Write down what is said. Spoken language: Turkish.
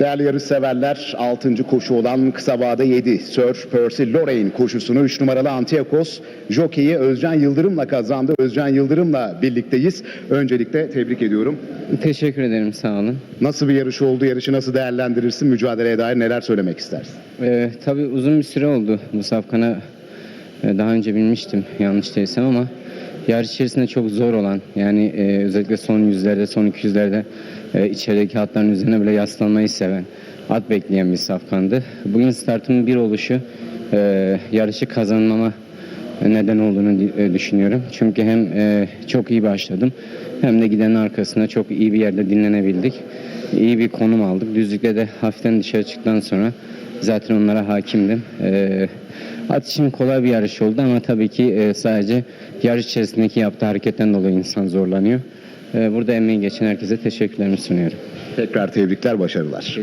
Değerli yarışseverler 6. koşu olan kısa vade 7 Sir Percy Lorraine koşusunu 3 numaralı Antiyakos jokeyi Özcan Yıldırım'la kazandı. Özcan Yıldırım'la birlikteyiz. Öncelikle tebrik ediyorum. Teşekkür ederim sağ olun. Nasıl bir yarış oldu? Yarışı nasıl değerlendirirsin? Mücadeleye dair neler söylemek istersin? Ee, tabii uzun bir süre oldu bu safkana e, daha önce binmiştim yanlış değilsem ama yarış içerisinde çok zor olan yani e, özellikle son yüzlerde son 200'lerde e, içerideki atların üzerine bile yaslanmayı seven at bekleyen bir safkandı. Bugün startımın bir oluşu e, yarışı kazanmama neden olduğunu e, düşünüyorum. Çünkü hem e, çok iyi başladım hem de gidenin arkasında çok iyi bir yerde dinlenebildik. İyi bir konum aldık. Düzlükte de hafiften dışarı çıktıktan sonra zaten onlara hakimdim. At için kolay bir yarış oldu ama tabii ki e, sadece yarış içerisindeki yaptığı hareketten dolayı insan zorlanıyor. E, burada emeği geçen herkese teşekkürlerimi sunuyorum. Tekrar tebrikler, başarılar.